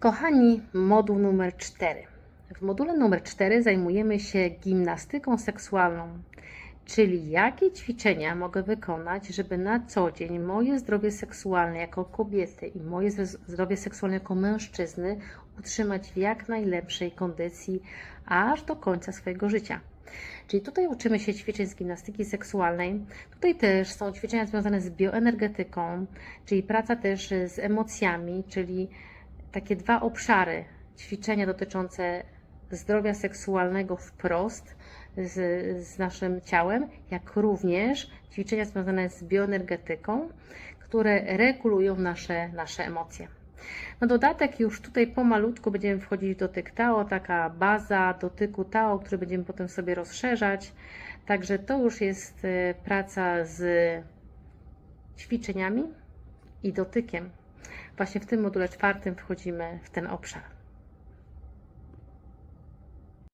Kochani, moduł numer 4. W module numer 4 zajmujemy się gimnastyką seksualną, czyli jakie ćwiczenia mogę wykonać, żeby na co dzień moje zdrowie seksualne jako kobiety i moje zdrowie seksualne jako mężczyzny utrzymać w jak najlepszej kondycji aż do końca swojego życia. Czyli tutaj uczymy się ćwiczeń z gimnastyki seksualnej. Tutaj też są ćwiczenia związane z bioenergetyką, czyli praca też z emocjami, czyli takie dwa obszary ćwiczenia dotyczące zdrowia seksualnego wprost z, z naszym ciałem, jak również ćwiczenia związane z bioenergetyką, które regulują nasze, nasze emocje. Na dodatek już tutaj pomalutku będziemy wchodzić w dotyk Tao, taka baza dotyku Tao, który będziemy potem sobie rozszerzać. Także to już jest e, praca z ćwiczeniami i dotykiem. Właśnie w tym module czwartym wchodzimy w ten obszar.